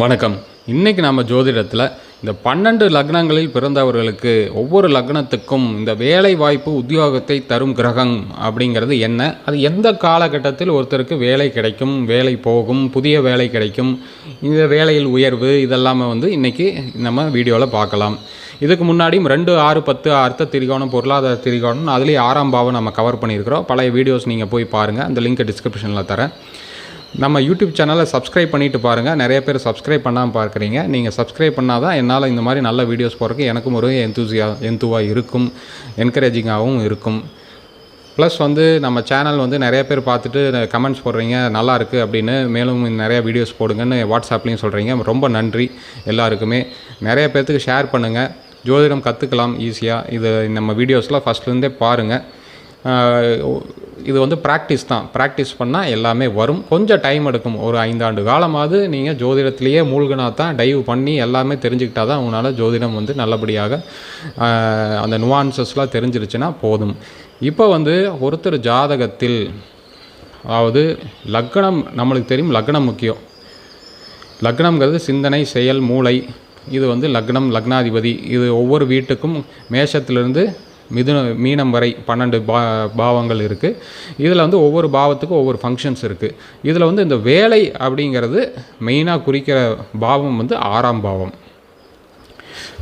வணக்கம். இன்றைக்கி நம்ம ஜோதிடத்தில் இந்த பன்னெண்டு லக்னங்களில் பிறந்தவர்களுக்கு ஒவ்வொரு லக்னத்துக்கும் இந்த வேலை வாய்ப்பு உத்தியோகத்தை தரும் கிரகம் அப்படிங்கிறது என்ன? அது எந்த காலகட்டத்தில் ஒருத்தருக்கு வேலை கிடைக்கும் வேலை போகும் புதிய வேலை கிடைக்கும் இந்த வேலையில் உயர்வு இதெல்லாமே வந்து இன்றைக்கி நம்ம வீடியோவில் பார்க்கலாம். இதுக்கு முன்னாடியும் ரெண்டு ஆறு பத்து அர்த்த திரிகோணம் பொருளாதார திரிகோணம் அதுலேயே ஆறாம் பாவம் நம்ம கவர் பண்ணியிருக்கிறோம். பழைய வீடியோஸ் நீங்கள் போய் பாருங்கள் அந்த லிங்க் டிஸ்கிரிப்ஷனில் தரேன். நம்ம யூடியூப் சேனலை சப்ஸ்கிரைப் பண்ணிட்டு பாருங்கள் நிறைய பேர் சப்ஸ்கிரைப் பண்ணாமல் பார்க்குறீங்க. நீங்கள் சப்ஸ்கிரைப் பண்ணால் தான் என்னால் இந்த மாதிரி நல்ல வீடியோஸ் போகிறதுக்கு எனக்கும் ஒரு எந்தூசியா எந்துவாக இருக்கும். என்கரேஜிங்காகவும் இருக்கும். ப்ளஸ் வந்து நம்ம சேனல் வந்து நிறைய பேர் பார்த்துட்டு கமெண்ட்ஸ் போடுறீங்க. நல்லா இருக்குது அப்படின்னு மேலும் நிறைய வீடியோஸ் போடுங்கன்னு வாட்ஸ்அப்லேயும் சொல்கிறீங்க ரொம்ப நன்றி எல்லாருக்குமே. நிறைய பேர்த்துக்கு ஷேர் பண்ணுங்கள் ஜோதிடம் கற்றுக்கலாம் ஈஸியாக இது நம்ம வீடியோஸ்லாம் ஃபஸ்ட்லேருந்தே பாருங்கள் இது வந்து ப்ராக்டிஸ் தான். ப்ராக்டிஸ் பண்ணால் எல்லாமே வரும். கொஞ்சம் டைம் எடுக்கும். ஒரு ஐந்தாண்டு காலமாவது நீங்கள் ஜோதிடத்திலேயே மூழ்கினா தான் டைவ் பண்ணி எல்லாமே தெரிஞ்சுக்கிட்டா தான் உங்களால் ஜோதிடம் வந்து நல்லபடியாக அந்த நுவான்சஸ்லாம் தெரிஞ்சிருச்சுன்னா போதும். இப்போ வந்து ஒருத்தர் ஜாதகத்தில் அதாவது லக்னம் நம்மளுக்கு தெரியும் லக்னம் முக்கியம். லக்னம்ங்கிறது சிந்தனை செயல் மூளை. இது வந்து லக்னம் லக்னாதிபதி. இது ஒவ்வொரு வீட்டுக்கும் மேஷத்திலிருந்து மிதுன மீனம் வரை பன்னெண்டு பா பாவங்கள் இருக்குது இதில் வந்து ஒவ்வொரு பாவத்துக்கும் ஒவ்வொரு ஃபங்க்ஷன்ஸ் இருக்குது இதில் வந்து இந்த வேலை அப்படிங்கிறது மெயினாக குறிக்கிற பாவம் வந்து ஆறாம் பாவம்.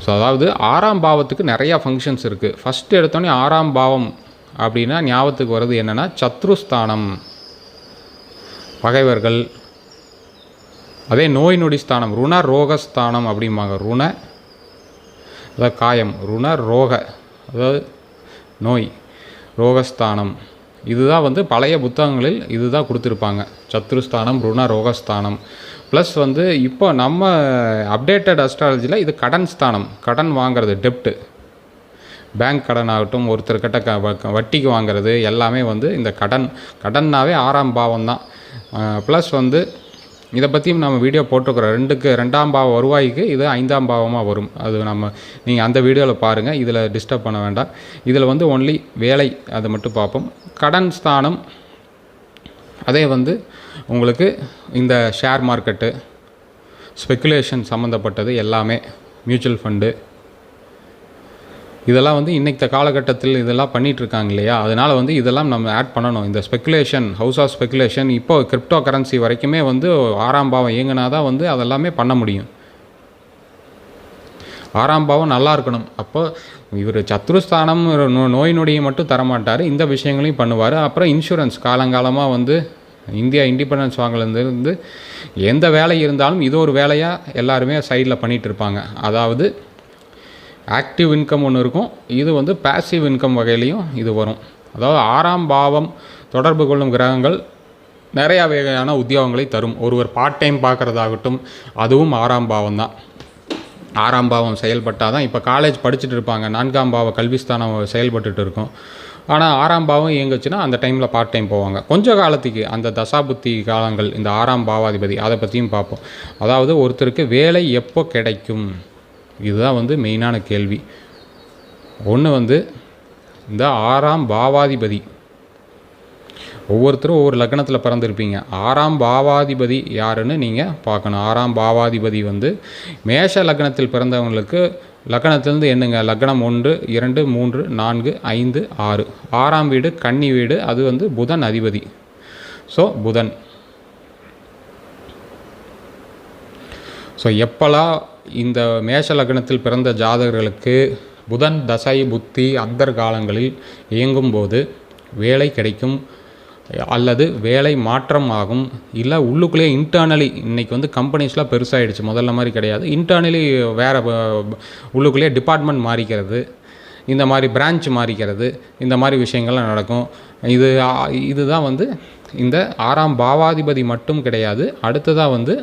ஸோ அதாவது ஆறாம் பாவத்துக்கு நிறையா ஃபங்க்ஷன்ஸ் இருக்குது ஃபஸ்ட்டு எடுத்தோடனே ஆறாம் பாவம் அப்படின்னா ஞாபகத்துக்கு வர்றது என்னென்னா சத்ருஸ்தானம். பகைவர்கள். அதே நோய் நொடி ஸ்தானம். ருண ரோகஸ்தானம் அப்படிம்பாங்க. ருண அதாவது காயம். ருண ரோக. அதாவது நோய் ரோகஸ்தானம். இதுதான் வந்து பழைய புத்தகங்களில் இதுதான் கொடுத்துருப்பாங்க. சத்ருஸ்தானம் ருண ரோகஸ்தானம். ப்ளஸ் வந்து இப்போ நம்ம அப்டேட்டட் அஸ்ட்ராலஜியில் இது கடன் ஸ்தானம். கடன் வாங்குறது டெப்ட்டு பேங்க் கடன் ஆகட்டும் ஒருத்தர்கிட்ட க வ- வட்டிக்கு வாங்குறது எல்லாமே வந்து இந்த கடன். கடன்னாவே ஆறாம் பாவம் தான் ப்ளஸ் வந்து இதை பற்றியும் நம்ம வீடியோ போட்டிருக்கிறோம். ரெண்டுக்கு ரெண்டாம் பாவ வருவாய்க்கு இது ஐந்தாம் பாவமாக வரும். அது நம்ம நீங்கள் அந்த வீடியோவில் பாருங்கள் இதில் டிஸ்டர்ப் பண்ண வேண்டாம். இதில் வந்து ஒன்லி வேலை அதை மட்டும் பார்ப்போம். கடன் ஸ்தானம் அதே வந்து உங்களுக்கு இந்த ஷேர் மார்க்கெட்டு ஸ்பெக்குலேஷன் சம்மந்தப்பட்டது எல்லாமே மியூச்சுவல் ஃபண்டு இதெல்லாம் வந்து இன்னைக்கு காலகட்டத்தில் இதெல்லாம் பண்ணிட்டு இருக்காங்க இல்லையா அதனால் வந்து இதெல்லாம் நம்ம ஆட் பண்ணணும். இந்த ஸ்பெக்குலேஷன் ஹவுஸ் ஆஃப் ஸ்பெக்குலேஷன் இப்போ கிரிப்டோ கரன்சி வரைக்குமே வந்து ஆறாம் பாவம் இயங்கினா தான் வந்து அதெல்லாமே பண்ண முடியும். ஆறாம் பாவம் நல்லா இருக்கணும். அப்போ இவர் சத்ருஸ்தானம் நோ- நோய் நொடியை மட்டும் தரமாட்டார். இந்த விஷயங்களையும் பண்ணுவார். அப்புறம் இன்சூரன்ஸ் காலங்காலமாக வந்து இந்தியா இண்டிபெண்டன்ஸ் வாங்கலேருந்து எந்த வேலை இருந்தாலும் இது ஒரு வேலையாக எல்லாருமே சைடில் பண்ணிகிட்டு இருப்பாங்க அதாவது ஆக்டிவ் இன்கம் ஒன்று இருக்கும். இது வந்து பாசிவ் இன்கம் வகையிலையும் இது வரும். அதாவது ஆறாம் பாவம் தொடர்பு கொள்ளும் கிரகங்கள் நிறையா வகையான உத்தியோகங்களை தரும். ஒருவர் பார்ட் டைம் பார்க்குறதாகட்டும் அதுவும் ஆறாம் பாவம் தான். ஆறாம் பாவம் செயல்பட்டால் தான் இப்போ காலேஜ் படிச்சுட்டு இருப்பாங்க. நான்காம் பாவ கல்விஸ்தானம் செயல்பட்டுட்டு இருக்கும். ஆனால் ஆறாம் பாவம் இயங்குச்சுன்னா அந்த டைமில் பார்ட் டைம் போவாங்க. கொஞ்ச காலத்துக்கு அந்த தசாபுத்தி காலங்கள் இந்த ஆறாம் பாவாதிபதி அதை பற்றியும் பார்ப்போம். அதாவது ஒருத்தருக்கு வேலை எப்போ கிடைக்கும்? இதுதான் வந்து மெயினான கேள்வி. ஒன்று வந்து இந்த ஆறாம் பாவாதிபதி ஒவ்வொருத்தரும் ஒவ்வொரு லக்னத்தில் பிறந்திருப்பீங்க. ஆறாம் பாவாதிபதி யாருன்னு நீங்கள் பார்க்கணும். ஆறாம் பாவாதிபதி வந்து மேஷ லக்னத்தில் பிறந்தவங்களுக்கு லக்னத்திலேருந்து என்னங்க? லக்னம் ஒன்று இரண்டு மூன்று நான்கு ஐந்து ஆறு. ஆறாம் வீடு கன்னி வீடு அது வந்து புதன் அதிபதி. ஸோ புதன். ஸோ எப்போல்லாம் இந்த மேஷ லக்னத்தில் பிறந்த ஜாதகர்களுக்கு புதன் தசை புத்தி அந்தர் காலங்களில் இயங்கும்போது வேலை கிடைக்கும் அல்லது வேலை மாற்றம் ஆகும். இல்லை உள்ளுக்குள்ளேயே இன்டர்னலி இன்றைக்கி வந்து கம்பெனிஸ்லாம் பெருசாகிடுச்சு முதல்ல மாதிரி கிடையாது. இன்டர்னலி வேறு உள்ளுக்குள்ளேயே டிபார்ட்மெண்ட் மாறிக்கிறது. இந்த மாதிரி பிரான்ச் மாறிக்கிறது. இந்த மாதிரி விஷயங்கள்லாம் நடக்கும். இது இதுதான் வந்து இந்த ஆறாம் பாவாதிபதி மட்டும் கிடையாது அடுத்ததாக வந்து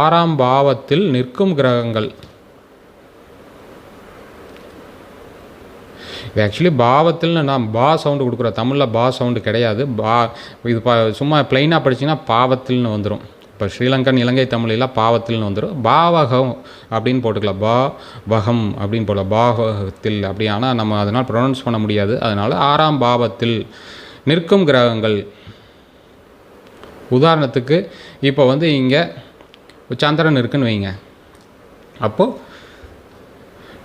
ஆறாம் பாவத்தில் நிற்கும் கிரகங்கள். இது ஆக்சுவலி பாவத்தில்னு நான் பா சவுண்டு கொடுக்குறேன் தமிழில் பா சவுண்டு கிடையாது. பா இது பா சும்மா ப்ளைனாக படிச்சிங்கன்னா பாவத்தில்னு வந்துடும் இப்போ ஸ்ரீலங்கன் இலங்கை தமிழெல்லாம் பாவத்தில்னு வந்துடும் பாவகம் அப்படின்னு போட்டுக்கலாம். பா வகம் அப்படின்னு போடலாம். பாவகத்தில் அப்படி ஆனால் நம்ம அதனால் ப்ரொனவுன்ஸ் பண்ண முடியாது. அதனால் ஆறாம் பாவத்தில் நிற்கும் கிரகங்கள். உதாரணத்துக்கு இப்போ வந்து இங்கே சந்திரன் இருக்குன்னு வைங்க. அப்போது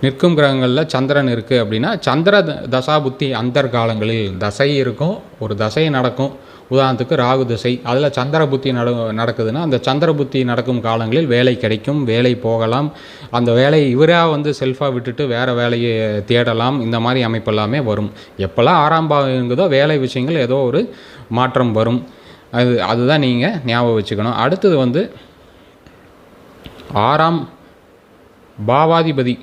நிற்கும் கிரகங்களில் சந்திரன் இருக்குது அப்படின்னா சந்திர தசாபுத்தி அந்தர் காலங்களில் தசை இருக்கும் ஒரு தசை நடக்கும். உதாரணத்துக்கு ராகு திசை அதில் சந்திர புத்தி நட நடக்குதுன்னா அந்த சந்திர புத்தி நடக்கும் காலங்களில் வேலை கிடைக்கும் வேலை போகலாம். அந்த வேலையை இவராக வந்து செல்ஃபாக விட்டுட்டு வேறு வேலையை தேடலாம். இந்த மாதிரி அமைப்பு எல்லாமே வரும். எப்போல்லாம் ஆறாம் பாவம் வேலை விஷயங்கள் ஏதோ ஒரு மாற்றம் வரும். அது அதுதான் நீங்கள் ஞாபகம் வச்சுக்கணும். அடுத்தது வந்து ஆறாம் பாவாதிபதி.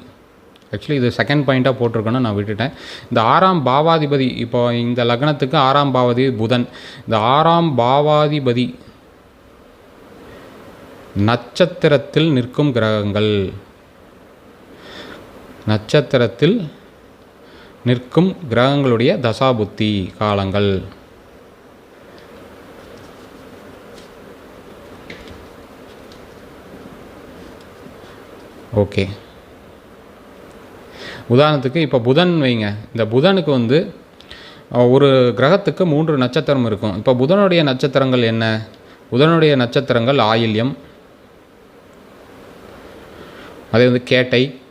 ஆக்சுவலி இது செகண்ட் பாயிண்ட்டாக போட்டிருக்கணும் நான் விட்டுட்டேன். இந்த ஆறாம் பாவாதிபதி இப்போ இந்த லக்னத்துக்கு ஆறாம் பாவாதி புதன். இந்த ஆறாம் பாவாதிபதி நட்சத்திரத்தில் நிற்கும் கிரகங்கள். நட்சத்திரத்தில் நிற்கும் கிரகங்களுடைய தசாபுத்தி காலங்கள். ஓகே உதாரணத்துக்கு இப்போ புதன் வைங்க. இந்த புதனுக்கு வந்து ஒரு கிரகத்துக்கு மூன்று நட்சத்திரம் இருக்கும். இப்போ புதனுடைய நட்சத்திரங்கள் என்ன? புதனுடைய நட்சத்திரங்கள் ஆயில்யம். அதே வந்து கேட்டை.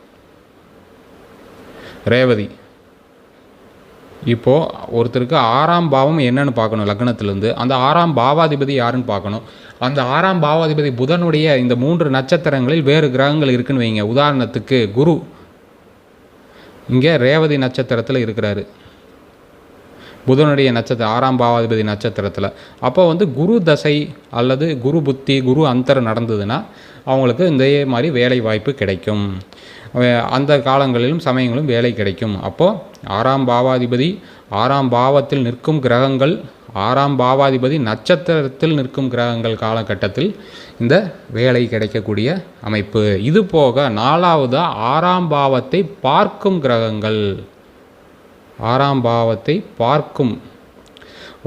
ரேவதி. இப்போது ஒருத்தருக்கு ஆறாம் பாவம் என்னென்னு பார்க்கணும் லக்னத்திலேருந்து. அந்த ஆறாம் பாவாதிபதி யாருன்னு பார்க்கணும்? அந்த ஆறாம் பாவாதிபதி புதனுடைய இந்த மூன்று நட்சத்திரங்களில் வேறு கிரகங்கள் இருக்குன்னு வைங்க. உதாரணத்துக்கு குரு இங்கே ரேவதி நட்சத்திரத்தில் இருக்கிறாரு. புதனுடைய நட்சத்திரம் ஆறாம் பாவாதிபதி நட்சத்திரத்தில். அப்போ வந்து குரு தசை அல்லது குரு புத்தி குரு அந்தர் நடந்ததுன்னா அவங்களுக்கு இதே மாதிரி வேலை வாய்ப்பு கிடைக்கும். அந்த காலங்களிலும் சமயங்களும் வேலை கிடைக்கும். அப்போது ஆறாம் பாவாதிபதி ஆறாம் பாவத்தில் நிற்கும் கிரகங்கள் ஆறாம் பாவாதிபதி நட்சத்திரத்தில் நிற்கும் கிரகங்கள் காலகட்டத்தில் இந்த வேலை கிடைக்கக்கூடிய அமைப்பு. இது போக நாலாவது ஆறாம் பாவத்தை பார்க்கும் கிரகங்கள். ஆறாம் பாவத்தை பார்க்கும்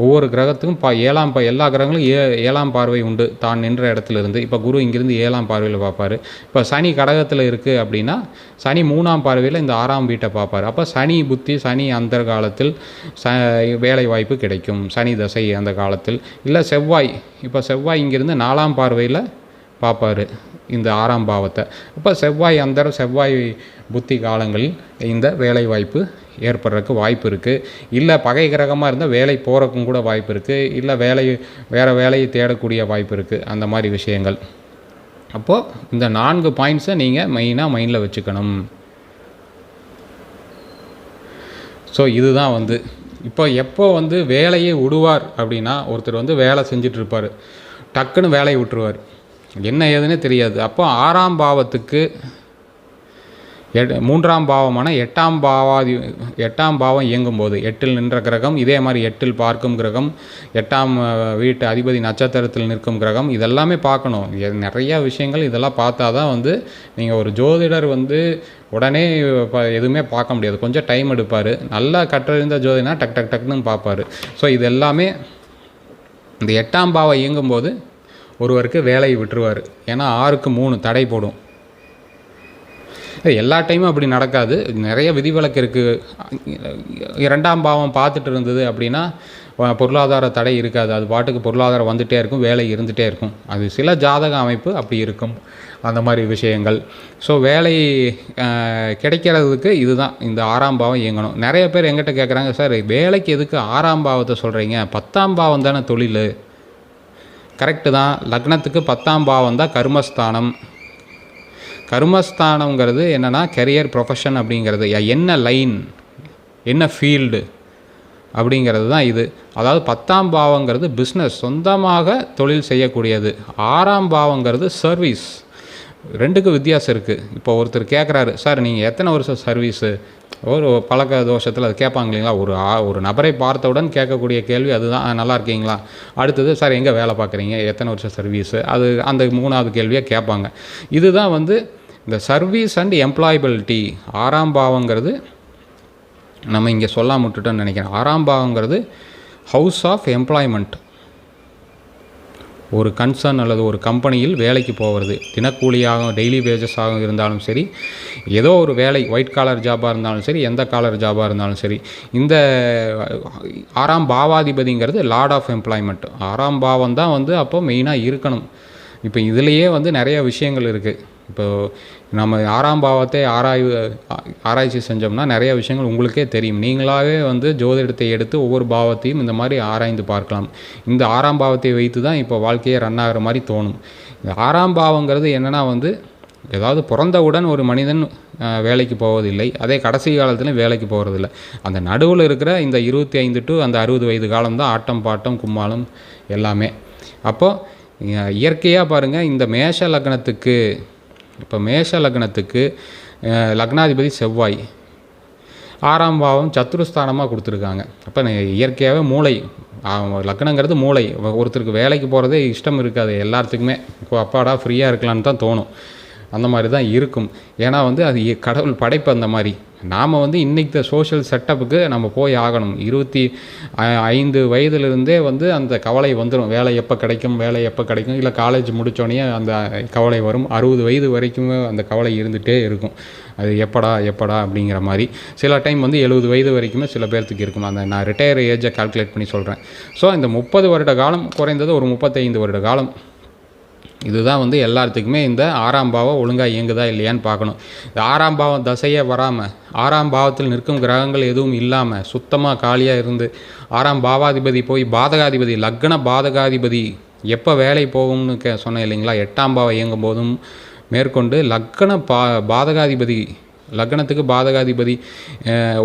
ஒவ்வொரு கிரகத்துக்கும் பா ஏழாம் பா எல்லா கிரகங்களும் ஏ ஏழாம் பார்வை உண்டு. தான் நின்ற இடத்துல இருந்து இப்போ குரு இங்கேருந்து ஏழாம் பார்வையில் பார்ப்பாரு இப்போ சனி கடகத்தில் இருக்குது அப்படின்னா சனி மூணாம் பார்வையில் இந்த ஆறாம் வீட்டை பார்ப்பார் அப்போ சனி புத்தி சனி அந்த காலத்தில் ச வேலை வாய்ப்பு கிடைக்கும். சனி தசை அந்த காலத்தில். இல்லை செவ்வாய் இப்போ செவ்வாய் இங்கேருந்து நாலாம் பார்வையில் பார்ப்பாரு இந்த ஆறாம் பாவத்தை. அப்போ செவ்வாய் அந்த செவ்வாய் புத்தி காலங்களில் இந்த வேலை வாய்ப்பு ஏற்படுறதுக்கு வாய்ப்பு இருக்குது இல்லை பகை கிரகமாக இருந்தால் வேலை போகிறக்கும் கூட வாய்ப்பு இருக்குது இல்லை வேலை வேறு வேலையை தேடக்கூடிய வாய்ப்பு இருக்குது அந்த மாதிரி விஷயங்கள். அப்போது இந்த நான்கு பாயிண்ட்ஸை நீங்கள் மெயினாக மைண்டில் வச்சுக்கணும். ஸோ இதுதான் வந்து. இப்போ எப்போ வந்து வேலையை விடுவார் அப்படின்னா ஒருத்தர் வந்து வேலை செஞ்சிட்ருப்பார் டக்குன்னு வேலையை விட்டுருவார். என்ன ஏதுன்னே தெரியாது. அப்போ ஆறாம் பாவத்துக்கு மூன்றாம் பாவமான எட்டாம் பாவாதி எட்டாம் பாவம் இயங்கும்போது எட்டில் நின்ற கிரகம் இதே மாதிரி எட்டில் பார்க்கும் கிரகம் எட்டாம் வீட்டு அதிபதி நட்சத்திரத்தில் நிற்கும் கிரகம் இதெல்லாமே பார்க்கணும். நிறையா விஷயங்கள் இதெல்லாம் பார்த்தா தான் வந்து நீங்கள் ஒரு ஜோதிடர் வந்து உடனே ப- எதுவுமே பார்க்க முடியாது. கொஞ்சம் டைம் எடுப்பார். நல்லா கற்றறிந்த ஜோதினா டக் டக் டக்னு பார்ப்பாரு. ஸோ இது எல்லாமே இந்த எட்டாம் பாவம் இயங்கும்போது ஒருவருக்கு வேலையை விட்டுருவார். ஏன்னா ஆறுக்கு மூணு தடை போடும். எல்லா டைமும் அப்படி நடக்காது. நிறைய விதிவிலக்கு இருக்குது இரண்டாம் பாவம் பார்த்துட்டு இருந்தது அப்படின்னா பொருளாதார தடை இருக்காது. அது பாட்டுக்கு பொருளாதாரம் வந்துகிட்டே இருக்கும் வேலை இருந்துகிட்டே இருக்கும். அது சில ஜாதக அமைப்பு அப்படி இருக்கும். அந்த மாதிரி விஷயங்கள். ஸோ வேலை கிடைக்கிறதுக்கு இதுதான். இந்த ஆறாம் பாவம் இயங்கணும். நிறைய பேர் எங்கிட்ட கேட்குறாங்க சார் வேலைக்கு எதுக்கு ஆறாம் பாவத்தை சொல்கிறீங்க பத்தாம் பாவம் தானே தொழில். கரெக்டு தான். லக்னத்துக்கு பத்தாம் பாவம் தான் கர்மஸ்தானம். கர்மஸ்தானங்கிறது என்னென்னா கெரியர் ப்ரொஃபஷன் அப்படிங்கிறது. என்ன லைன் என்ன ஃபீல்டு அப்படிங்கிறது தான் இது. அதாவது பத்தாம் பாவங்கிறது பிஸ்னஸ் சொந்தமாக தொழில் செய்யக்கூடியது. ஆறாம் பாவங்கிறது சர்வீஸ் ரெண்டுக்கு வித்தியாசம் இருக்குது இப்போ ஒருத்தர் கேட்குறாரு சார் நீங்கள் எத்தனை வருஷம் சர்வீஸு ஒரு பழக்க தோஷத்தில் அது கேட்பாங்க இல்லைங்களா? ஒரு ஆ- ஒரு நபரை பார்த்தவுடன் கேட்கக்கூடிய கேள்வி அதுதான். நல்லா இருக்கீங்களா? அடுத்தது சார் எங்கே வேலை பார்க்குறீங்க? எத்தனை வருஷம் சர்வீஸு அது அந்த மூணாவது கேள்வியாக கேட்பாங்க. இதுதான் வந்து இந்த சர்வீஸ் அண்ட் எம்ப்ளாயபிலிட்டி ஆறாம் பாவங்கிறது நம்ம இங்கே சொல்லாம விட்டுட்டோம்னு நினைக்கிறேன். ஆறாம் பாவங்கிறது ஹவுஸ் ஆஃப் எம்ப்ளாய்மெண்ட் ஒரு கன்சர்ன் அல்லது ஒரு கம்பெனியில் வேலைக்கு போகிறது தினக்கூலியாக டெய்லி வேஜஸாக இருந்தாலும் சரி ஏதோ ஒரு வேலை ஒயிட் காலர் ஜாபாக இருந்தாலும் சரி எந்த காலர் ஜாபாக இருந்தாலும் சரி இந்த ஆறாம் பாவாதிபதிங்கிறது லார்ட் ஆஃப் எம்ப்ளாய்மெண்ட் ஆறாம் பாவம் தான் வந்து அப்போ மெயினாக இருக்கணும். இப்போ இதுலேயே வந்து நிறைய விஷயங்கள் இருக்குது இப்போ நம்ம ஆறாம் பாவத்தை ஆராய்வு ஆராய்ச்சி செஞ்சோம்னா நிறைய விஷயங்கள் உங்களுக்கே தெரியும். நீங்களாகவே வந்து ஜோதிடத்தை எடுத்து ஒவ்வொரு பாவத்தையும் இந்த மாதிரி ஆராய்ந்து பார்க்கலாம். இந்த ஆறாம் பாவத்தை வைத்து தான் இப்போ வாழ்க்கையே ரன் ஆகிற மாதிரி தோணும். இந்த ஆறாம் பாவங்கிறது என்னென்னா வந்து ஏதாவது பிறந்தவுடன் ஒரு மனிதன் வேலைக்கு போவதில்லை. அதே கடைசி காலத்தில் வேலைக்கு போகிறதில்ல அந்த நடுவில் இருக்கிற இந்த இருபத்தி ஐந்து டு அந்த அறுபது வயது காலம் தான் ஆட்டம் பாட்டம் கும்மாளம் எல்லாமே. அப்போது இயற்கையாக பாருங்கள் இந்த மேஷ லக்னத்துக்கு இப்போ மேஷ லக்னத்துக்கு லக்னாதிபதி செவ்வாய். ஆறாம் பாவம் சத்துருஸ்தானமாக கொடுத்துருக்காங்க. அப்போ இயற்கையாகவே மூளை. லக்னங்கிறது மூளை. ஒருத்தருக்கு வேலைக்கு போகிறதே இஷ்டம் இருக்காது எல்லாத்துக்குமே. இப்போ அப்பாடா ஃப்ரீயாக இருக்கலான்னு தான் தோணும். அந்த மாதிரி தான் இருக்கும். ஏன்னா வந்து அது கடவுள் படைப்பு அந்த மாதிரி. நாம் வந்து இன்றைக்கி சோஷியல் செட்டப்புக்கு நம்ம போய் ஆகணும். இருபத்தி ஐந்து வயதுலேருந்தே வந்து அந்த கவலை வந்துடும் வேலை எப்போ கிடைக்கும் வேலை எப்போ கிடைக்கும். இல்லை காலேஜ் முடித்தோடனே அந்த கவலை வரும். அறுபது வயது வரைக்குமே அந்த கவலை இருந்துகிட்டே இருக்கும். அது எப்படா எப்படா அப்படிங்கிற மாதிரி. சில டைம் வந்து எழுபது வயது வரைக்குமே சில பேர்த்துக்கு இருக்கும். அந்த நான் ரிட்டையர் ஏஜை கால்குலேட் பண்ணி சொல்கிறேன் ஸோ இந்த முப்பது வருட காலம் குறைந்தது ஒரு முப்பத்தைந்து வருட காலம். இதுதான் வந்து எல்லாத்துக்குமே இந்த ஆறாம் பாவம் ஒழுங்காக இயங்குதா இல்லையான்னு பார்க்கணும். இந்த ஆறாம் பாவம் தசையே வராமல் ஆறாம் பாவத்தில் நிற்கும் கிரகங்கள் எதுவும் இல்லாமல் சுத்தமாக காலியாக இருந்து ஆறாம் பாவாதிபதி போய் பாதகாதிபதி லக்ன பாதகாதிபதி எப்போ வேலை போகும்னு கே சொன்னேன் இல்லைங்களா? எட்டாம் பாவம் இயங்கும் போதும் மேற்கொண்டு லக்ன பா பாதகாதிபதி லக்னத்துக்கு பாதகாதிபதி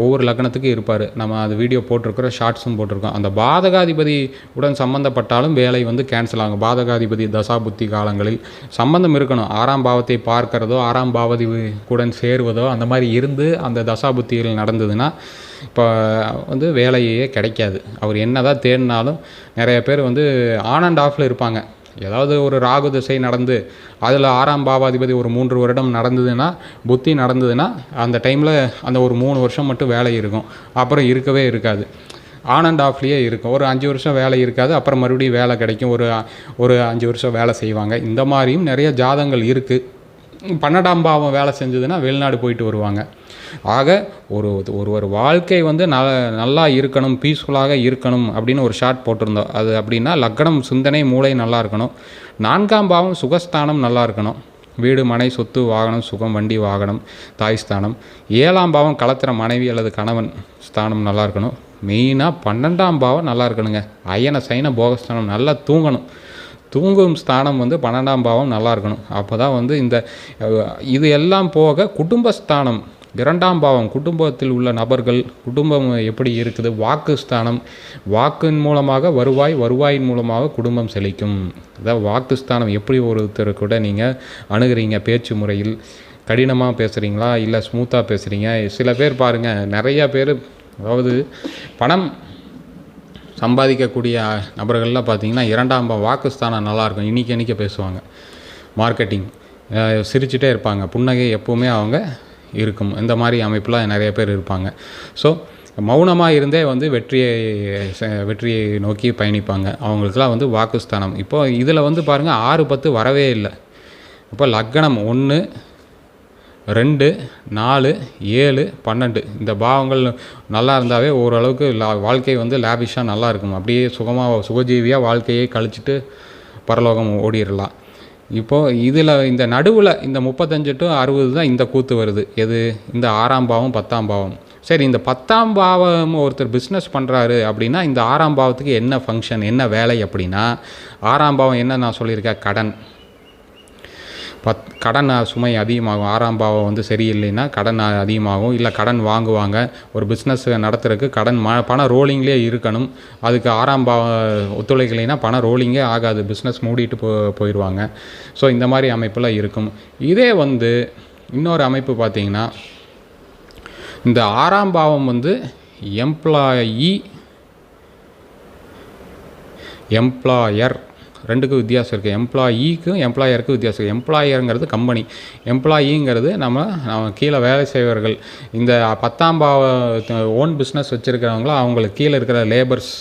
ஒவ்வொரு லக்னத்துக்கும் இருப்பார். நம்ம அது வீடியோ போட்டிருக்கிறோம் ஷார்ட்ஸும் போட்டிருக்கோம். அந்த பாதகாதிபதி உடன் சம்மந்தப்பட்டாலும் வேலை வந்து கேன்சல் ஆகும். பாதகாதிபதி தசாபுத்தி காலங்களில் சம்பந்தம் இருக்கணும். ஆறாம் பாவத்தை பார்க்கிறதோ ஆறாம் பாவதி உடன் சேருவதோ அந்த மாதிரி இருந்து அந்த தசாபுத்திகள் நடந்ததுன்னா இப்போ வந்து வேலையே கிடைக்காது. அவர் என்ன தான் தேடினாலும் நிறைய பேர் வந்து ஆன் அண்ட் ஆஃபில் இருப்பாங்க. ஏதாவது ஒரு ராகு திசை நடந்து அதில் ஆறாம் பாவாதிபதி ஒரு மூன்று வருடம் நடந்ததுன்னா புத்தி நடந்ததுன்னா அந்த டைமில் அந்த ஒரு மூணு வருஷம் மட்டும் வேலை இருக்கும். அப்புறம் இருக்கவே இருக்காது. ஆன் அண்ட் ஆஃப்லேயே இருக்கும். ஒரு அஞ்சு வருஷம் வேலை இருக்காது அப்புறம் மறுபடியும் வேலை கிடைக்கும். ஒரு ஒரு அஞ்சு வருஷம் வேலை செய்வாங்க. இந்த மாதிரியும் நிறைய ஜாதங்கள் இருக்குது பன்னெண்டாம் பாவம் வேலை செஞ்சதுன்னா வெளிநாடு போயிட்டு வருவாங்க. ஆக ஒரு ஒரு ஒரு வாழ்க்கை வந்து ந நல்லா இருக்கணும் பீஸ்ஃபுல்லாக இருக்கணும் அப்படின்னு ஒரு ஷார்ட் போட்டிருந்தோம். அது அப்படின்னா லக்னம் சிந்தனை மூளை நல்லா இருக்கணும். நான்காம் பாவம் சுகஸ்தானம் நல்லா இருக்கணும். வீடு மனை சொத்து வாகனம் சுகம் வண்டி வாகனம் தாய் ஸ்தானம். ஏழாம் பாவம் கலத்துற மனைவி அல்லது கணவன் ஸ்தானம் நல்லா இருக்கணும். மெயினாக பன்னெண்டாம் பாவம் நல்லா இருக்கணுங்க. அயன சைன போகஸ்தானம் நல்லா தூங்கணும். தூங்கும் ஸ்தானம் வந்து பன்னெண்டாம் பாவம் நல்லா இருக்கணும். அப்போ தான் வந்து இந்த இது எல்லாம் போக குடும்பஸ்தானம் இரண்டாம் பாவம் குடும்பத்தில் உள்ள நபர்கள் குடும்பம் எப்படி இருக்குது வாக்கு ஸ்தானம் வாக்கின் மூலமாக வருவாய் வருவாயின் மூலமாக குடும்பம் செழிக்கும். அதாவது வாக்கு ஸ்தானம் எப்படி ஒருத்தர் கூட நீங்கள் அணுகுறீங்க பேச்சு முறையில்? கடினமாக பேசுகிறீங்களா இல்லை ஸ்மூத்தாக பேசுகிறீங்க சில பேர் பாருங்கள் நிறையா பேர் அதாவது பணம் சம்பாதிக்கக்கூடிய நபர்கள்லாம் பார்த்தீங்கன்னா இரண்டாம் வாக்குஸ்தானம் நல்லாயிருக்கும். இன்றைக்கி இன்றைக்கி பேசுவாங்க. மார்க்கெட்டிங் சிரிச்சுட்டே இருப்பாங்க. புன்னகை எப்போவுமே அவங்க இருக்கும். இந்த மாதிரி அமைப்புலாம் நிறைய பேர் இருப்பாங்க. ஸோ மௌனமாக இருந்தே வந்து வெற்றியை வெற்றியை நோக்கி பயணிப்பாங்க. அவங்களுக்குலாம் வந்து வாக்குஸ்தானம். இப்போ இதில் வந்து பாருங்கள் ஆறு பத்து வரவே இல்லை. இப்போ லக்கணம் ஒன்று ரெண்டு நாலு ஏழு பன்னெண்டு. இந்த பாவங்கள் நல்லா இருந்தாவே ஓரளவுக்கு லா- வாழ்க்கை வந்து லேபிஷாக நல்லா இருக்கும். அப்படியே சுகமாக சுகஜீவியாக வாழ்க்கையை கழிச்சிட்டு பரலோகம் ஓடிடலாம் இப்போது இதில் இந்த நடுவில் இந்த முப்பத்தஞ்சு டு அறுபது தான் இந்த கூத்து வருது. எது? இந்த ஆறாம் பாவம் பத்தாம் பாவம். சரி இந்த பத்தாம் பாவம் ஒருத்தர் பிஸ்னஸ் பண்ணுறாரு அப்படின்னா இந்த ஆறாம் பாவத்துக்கு என்ன ஃபங்க்ஷன் என்ன வேலை அப்படின்னா ஆறாம் பாவம் என்ன நான் சொல்லியிருக்கேன்? கடன். பத் கடன் சுமை அதிகமாகும். ஆறாம் பாவம் வந்து சரியில்லைன்னா கடன் அதிகமாகும். இல்லை கடன் வாங்குவாங்க. ஒரு பிஸ்னஸ் நடத்துறதுக்கு கடன் ம பணம் ரோலிங்லேயே இருக்கணும். அதுக்கு ஆறாம் பாவம் ஒத்துழைக்கலைன்னா பணம் ரோலிங்கே ஆகாது. பிஸ்னஸ் மூடிட்டு போ போயிடுவாங்க ஸோ இந்த மாதிரி அமைப்பெல்லாம் இருக்கும். இதே வந்து இன்னொரு அமைப்பு பார்த்தீங்கன்னா இந்த ஆறாம் பாவம் வந்து எம்ப்ளாயி எம்ப்ளாயர் ரெண்டுக்கும் வித்தியாசம் இருக்குது எம்ப்ளாயிக்கும் எம்ப்ளாயருக்கும் வித்தியாசம் இருக்குது எம்ப்ளாயருங்கிறது கம்பெனி எம்ப்ளாயிங்கிறது நம்ம நம்ம கீழே வேலை செய்வர்கள் இந்த பத்தாம் பாவ ஓன் பிஸ்னஸ் வச்சுருக்கிறவங்களும் அவங்களுக்கு கீழே இருக்கிற லேபர்ஸ்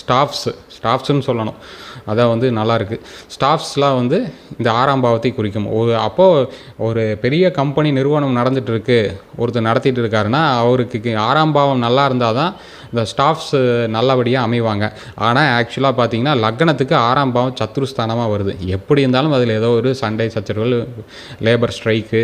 ஸ்டாஃப்ஸு ஸ்டாஃப்ஸுன்னு சொல்லணும். அதான் வந்து நல்லாயிருக்கு ஸ்டாஃப்ஸ்லாம் வந்து இந்த ஆறாம் பாவத்தை குறிக்கும். ஒரு அப்போது ஒரு பெரிய கம்பெனி நிறுவனம் நடந்துகிட்ருக்கு ஒருத்தர் நடத்திட்டு இருக்காருன்னா அவருக்கு ஆறாம் பாவம் நல்லா இருந்தால் தான் இந்த ஸ்டாஃப்ஸ் நல்லபடியாக அமைவாங்க. ஆனால் ஆக்சுவலாக பார்த்தீங்கன்னா லக்னத்துக்கு ஆறாம் பாவம் சத்துருஸ்தானமாக வருது. எப்படி இருந்தாலும் அதில் ஏதோ ஒரு சண்டை சச்சரவுகள் லேபர் ஸ்ட்ரைக்கு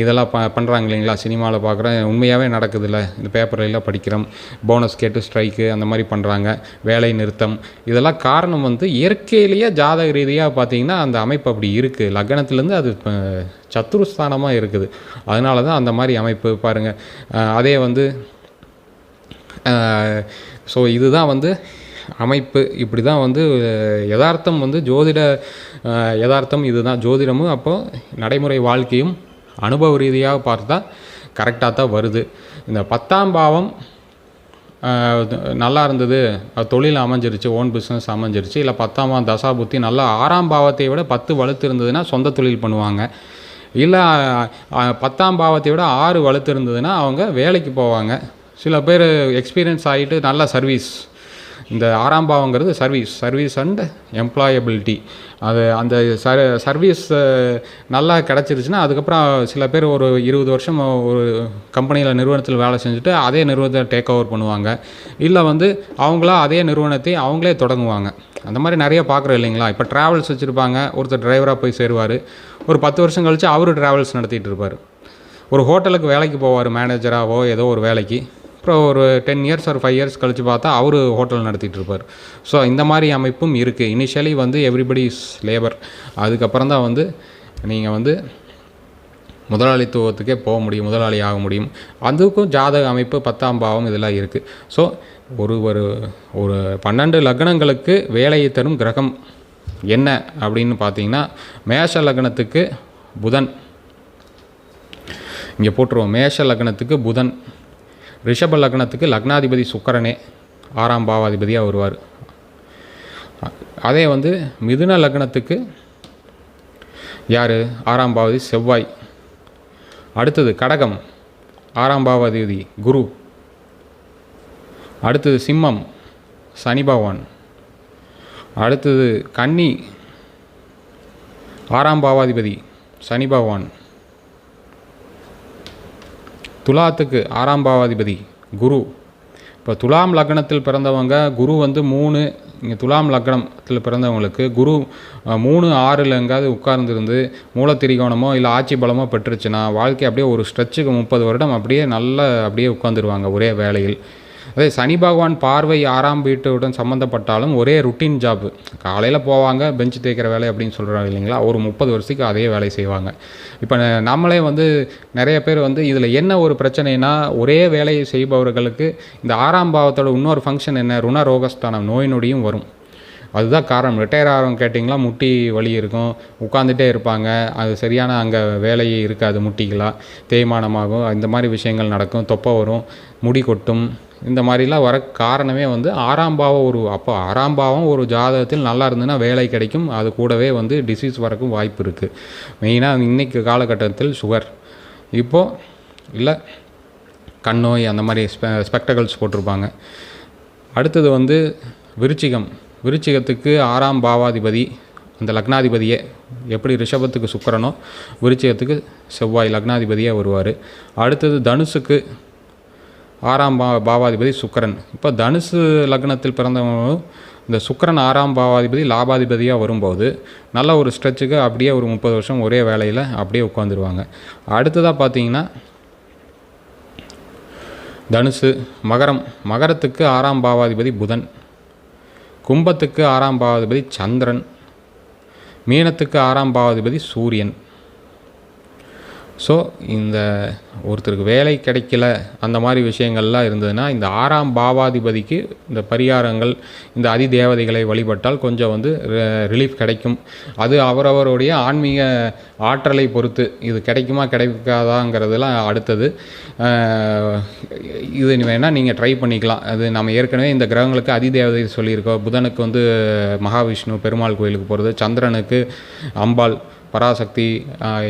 இதெல்லாம் ப பண்ணுறாங்க இல்லைங்களா? சினிமாவில் பார்க்குறேன் உண்மையாகவே நடக்குது இல்லை இந்த பேப்பர்லாம் படிக்கிறோம். போனஸ் கேட்டு ஸ்ட்ரைக்கு அந்த மாதிரி பண்ணுறாங்க வேலை நிறுத்தம். இதெல்லாம் காரணம் வந்து இயற்கையிலேயே ஜாதக ரீதியாக பார்த்தீங்கன்னா அந்த அமைப்பு அப்படி இருக்குது லக்னத்துலேருந்து அது இப்போ சத்துருஸ்தானமாக இருக்குது. அதனால தான் அந்த மாதிரி அமைப்பு பாருங்கள் அதே வந்து ஸோ இதுதான் வந்து அமைப்பு. இப்படி தான் வந்து யதார்த்தம் வந்து ஜோதிட யதார்த்தம் இதுதான். ஜோதிடமும் அப்போது நடைமுறை வாழ்க்கையும் அனுபவ ரீதியாக பார்த்தா கரெக்டாக தான் வருது. இந்த பத்தாம் பாவம் நல்லா இருந்தது. தொழில் அமைஞ்சிருச்சு ஓன் பிஸ்னஸ் அமைஞ்சிருச்சு. இல்லை பத்தாம் தசாபுத்தி தசா புத்தி நல்லா ஆறாம் பாவத்தை விட பத்து வலுத்து இருந்ததுன்னா சொந்த தொழில் பண்ணுவாங்க. இல்லை பத்தாம் பாவத்தை விட ஆறு வலுத்து இருந்ததுன்னா அவங்க வேலைக்கு போவாங்க. சில பேர் எக்ஸ்பீரியன்ஸ் ஆகிட்டு நல்ல சர்வீஸ் இந்த ஆறாம் பாவங்கிறது சர்வீஸ் சர்வீஸ் அண்ட் எம்ப்ளாயபிலிட்டி அது அந்த சர் சர்வீஸ் நல்லா கிடச்சிருச்சுன்னா அதுக்கப்புறம் சில பேர் ஒரு இருபது வருஷம் ஒரு கம்பெனியில் நிறுவனத்தில் வேலை செஞ்சுட்டு அதே நிறுவனத்தை டேக் ஓவர் பண்ணுவாங்க. இல்லை வந்து அவங்களா அதே நிறுவனத்தை அவங்களே தொடங்குவாங்க. அந்த மாதிரி நிறைய பார்க்குறோம் இல்லைங்களா? இப்போ ட்ராவல்ஸ் வச்சுருப்பாங்க. ஒருத்தர் டிரைவராக போய் சேருவார். ஒரு பத்து வருஷம் கழித்து அவர் ட்ராவல்ஸ் நடத்திட்டு இருப்பார். ஒரு ஹோட்டலுக்கு வேலைக்கு போவார் மேனேஜராகவோ ஏதோ ஒரு வேலைக்கு. அப்புறம் ஒரு டென் இயர்ஸ் ஒரு ஃபைவ் இயர்ஸ் கழித்து பார்த்தா அவர் ஹோட்டல் நடத்திட்டு இருப்பார். ஸோ இந்த மாதிரி அமைப்பும் இருக்குது இனிஷியலி வந்து எவ்ரிபடி இஸ் லேபர் அதுக்கப்புறம் தான் வந்து நீங்கள் வந்து முதலாளித்துவத்துக்கே போக முடியும் முதலாளி ஆக முடியும். அதுக்கும் ஜாதக அமைப்பு பத்தாம் பாவம் இதெல்லாம் இருக்குது ஸோ ஒரு ஒரு ஒரு பன்னெண்டு லக்னங்களுக்கு வேலையை தரும் கிரகம் என்ன அப்படின்னு பார்த்தீங்கன்னா மேஷ லக்னத்துக்கு புதன். இங்கே போட்டுருவோம். மேஷ லக்னத்துக்கு புதன். ரிஷப லக்னத்துக்கு லக்னாதிபதி சுக்கரனே ஆறாம் பாவாதிபதியாக வருவார். அதே வந்து மிதுன லக்னத்துக்கு யார்? ஆறாம் பாவதி செவ்வாய். அடுத்தது கடகம் ஆறாம் பாவாதிபதி குரு. அடுத்தது சிம்மம் சனி பகவான். அடுத்தது கன்னி ஆறாம் பாவாதிபதி சனி பகவான். துலாத்துக்கு ஆறாம் பாவாதிபதி குரு. இப்போ துலாம் லக்னத்தில் பிறந்தவங்க குரு வந்து மூணு இங்கே துலாம் லக்னத்தில் பிறந்தவங்களுக்கு குரு மூணு ஆறில் எங்காவது உட்கார்ந்துருந்து மூலத்திரிகோணமோ இல்லை ஆட்சி பலமோ பெற்றுச்சுன்னா வாழ்க்கை அப்படியே ஒரு ஸ்ட்ரெச்சுக்கு முப்பது வருடம் அப்படியே நல்லா அப்படியே உட்காந்துருவாங்க ஒரே வேலையில் அதே சனி பகவான் பார்வை ஆறாம் வீட்டுடன் சம்மந்தப்பட்டாலும் ஒரே ருட்டீன் ஜாப் காலையில் போவாங்க பெஞ்ச் தேய்க்கிற வேலை அப்படின்னு சொல்கிறாங்க இல்லைங்களா? ஒரு முப்பது வருஷத்துக்கு அதே வேலை செய்வாங்க. இப்போ நம்மளே வந்து நிறைய பேர் வந்து இதில் என்ன ஒரு பிரச்சனைனா ஒரே வேலையை செய்பவர்களுக்கு இந்த ஆறாம் பாவத்தோட இன்னொரு ஃபங்க்ஷன் என்ன? ருண ரோகஸ்தானம் நோய் நொடியும் வரும். அதுதான் காரணம். ரிட்டையர் ஆகிறவங்க கேட்டிங்களா? முட்டி வலி இருக்கும். உட்காந்துட்டே இருப்பாங்க. அது சரியான அங்கே வேலையே இருக்காது முட்டிக்கலாம் தேய்மானமாகும். இந்த மாதிரி விஷயங்கள் நடக்கும். தொப்பை வரும். முடி கொட்டும். இந்த மாதிரிலாம் வர காரணமே வந்து ஆறாம் பாவம் ஒரு அப்போ ஆறாம் பாவம் ஒரு ஜாதகத்தில் நல்லா இருந்ததுன்னா வேலை கிடைக்கும். அது கூடவே வந்து டிசீஸ் வரக்கும் வாய்ப்பு இருக்குது மெயினாக இன்றைக்கு காலகட்டத்தில் சுகர் இப்போது இல்லை கண் நோய் அந்த மாதிரி ஸ்பெ ஸ்பெக்டகல்ஸ் போட்டிருப்பாங்க. அடுத்தது வந்து விருச்சிகம். விருச்சிகத்துக்கு ஆறாம் பாவாதிபதி அந்த லக்னாதிபதியே எப்படி ரிஷபத்துக்கு சுக்கிரனோ விருச்சிகத்துக்கு செவ்வாய் லக்னாதிபதியே வருவார். அடுத்தது தனுசுக்கு ஆறாம் பா பாவாதிபதி சுக்கரன். இப்போ தனுசு லக்னத்தில் பிறந்தவங்களும் இந்த சுக்கரன் ஆறாம் பாவாதிபதி லாபாதிபதியாக வரும்போது நல்ல ஒரு ஸ்ட்ரெச்சுக்கு அப்படியே ஒரு முப்பது வருஷம் ஒரே வேலையில் அப்படியே உட்காந்துருவாங்க அடுத்ததாக பார்த்தீங்கன்னா தனுசு மகரம். மகரத்துக்கு ஆறாம் பாவாதிபதி புதன். கும்பத்துக்கு ஆறாம் பாவாதிபதி சந்திரன். மீனத்துக்கு ஆறாம் பாவாதிபதி சூரியன். ஸோ இந்த ஒருத்தருக்கு வேலை கிடைக்கல அந்த மாதிரி விஷயங்கள்லாம் இருந்ததுன்னா இந்த ஆறாம் பாவாதிபதிக்கு இந்த பரிகாரங்கள் இந்த அதி தேவதைகளை வழிபட்டால் கொஞ்சம் வந்து ரிலீஃப் கிடைக்கும். அது அவரவருடைய ஆன்மீக ஆற்றலை பொறுத்து இது கிடைக்குமா கிடைக்காதாங்கிறதுலாம் அடுத்தது. இது வேணால் நீங்கள் ட்ரை பண்ணிக்கலாம். அது நம்ம ஏற்கனவே இந்த கிரகங்களுக்கு அதி தேவதை சொல்லியிருக்கோம். புதனுக்கு வந்து மகாவிஷ்ணு பெருமாள் கோயிலுக்கு போகிறது சந்திரனுக்கு அம்பாள் பராசக்தி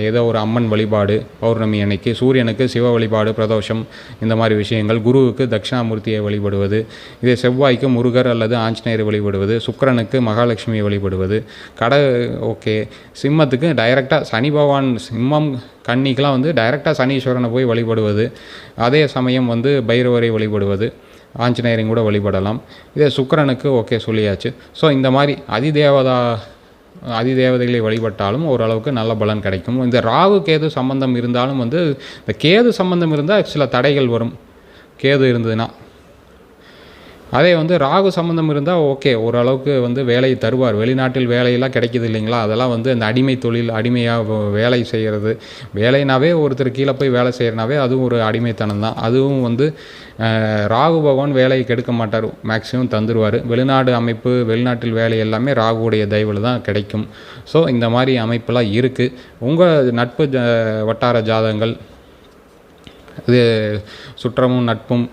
ஏதோ ஒரு அம்மன் வழிபாடு பௌர்ணமி அன்னைக்கு சூரியனுக்கு சிவ வழிபாடு பிரதோஷம் இந்த மாதிரி விஷயங்கள் குருவுக்கு தட்சிணாமூர்த்தியை வழிபடுவது இதே செவ்வாய்க்கு முருகர் அல்லது ஆஞ்சநேயர் வழிபடுவது சுக்கரனுக்கு மகாலட்சுமியை வழிபடுவது கடை ஓகே சிம்மத்துக்கு டைரெக்டாக சனி பகவான் சிம்மம் கன்னிக்கெலாம் வந்து டைரெக்டாக சனீஸ்வரனை போய் வழிபடுவது அதே சமயம் வந்து பைரவரை வழிபடுவது ஆஞ்சநேயரையும் கூட வழிபடலாம். இதே சுக்கரனுக்கு ஓகே சொல்லியாச்சு. ஸோ இந்த மாதிரி அதிதேவதா அதிதேவதைகளை வழிபட்டாலும் ஓரளவுக்கு நல்ல பலன் கிடைக்கும். இந்த ராகு கேது சம்பந்தம் இருந்தாலும் வந்து இந்த கேது சம்பந்தம் இருந்தால் சில தடைகள் வரும். கேது இருந்ததுன்னா. அதே வந்து ராகு சம்மந்தம் இருந்தால் ஓகே ஓரளவுக்கு வந்து வேலையை தருவார். வெளிநாட்டில் வேலையெல்லாம் கிடைக்கிது இல்லைங்களா? அதெல்லாம் வந்து அந்த அடிமை தொழில் அடிமையாக வேலை செய்கிறது வேலைனாவே ஒருத்தர் கீழே போய் வேலை செய்கிறனாவே அதுவும் ஒரு அடிமைத்தனம் தான். அதுவும் வந்து ராகு பகவான் வேலையை கெடுக்க மாட்டார். மேக்ஸிமம் தந்துடுவார் வெளிநாடு அமைப்பு வெளிநாட்டில் வேலை எல்லாமே ராகுவுடைய தயவில் தான் கிடைக்கும். ஸோ இந்த மாதிரி அமைப்பெல்லாம் இருக்குது உங்கள் நட்பு வட்டார ஜாதகங்கள் இது சுற்றமும் நட்பும்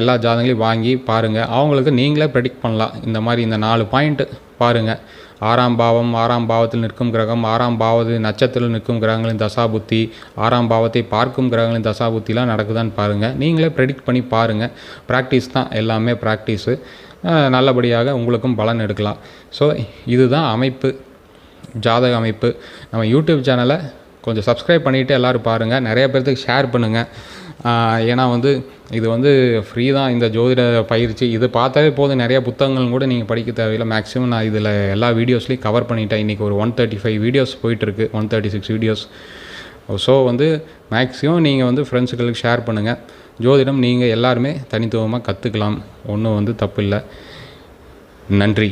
எல்லா ஜாதகங்களையும் வாங்கி பாருங்கள் அவங்களுக்கு நீங்களே ப்ரெடிக்ட் பண்ணலாம். இந்த மாதிரி இந்த நாலு பாயிண்ட்டு பாருங்கள் ஆறாம் பாவம் ஆறாம் பாவத்தில் நிற்கும் கிரகம் ஆறாம் பாவது நட்சத்திரத்தில் நிற்கும் கிரகங்களின் தசாபுத்தி ஆறாம் பாவத்தை பார்க்கும் கிரகங்களின் தசாபுத்திலாம் நடக்குதான்னு பாருங்கள் நீங்களே ப்ரெடிக்ட் பண்ணி பாருங்கள் ப்ராக்டிஸ் தான். எல்லாமே ப்ராக்டிஸு நல்லபடியாக உங்களுக்கும் பலன் எடுக்கலாம். ஸோ இதுதான் அமைப்பு. ஜாதக அமைப்பு. நம்ம யூடியூப் சேனலை கொஞ்சம் சப்ஸ்கிரைப் பண்ணிவிட்டு எல்லோரும் பாருங்கள் நிறைய பேர்த்துக்கு ஷேர் பண்ணுங்கள் ஏன்னா வந்து இது வந்து ஃப்ரீ தான் இந்த ஜோதிட பயிற்சி. இது பார்த்தாவே போதும். நிறைய புத்தகங்கள் கூட நீங்கள் படிக்க தேவையில்லை. மேக்ஸிமம் நான் இதில் எல்லா வீடியோஸ்லையும் கவர் பண்ணிட்டேன். இன்றைக்கி ஒரு ஒன் தேர்ட்டி ஃபைவ் வீடியோஸ் போயிட்டுருக்கு. One thirty six videos so வந்து மேக்ஸிமம் நீங்கள் வந்து ஃப்ரெண்ட்ஸுகளுக்கு ஷேர் பண்ணுங்கள் ஜோதிடம் நீங்கள் எல்லாருமே தனித்துவமாக கற்றுக்கலாம் ஒன்றும் வந்து தப்பு இல்லை நன்றி.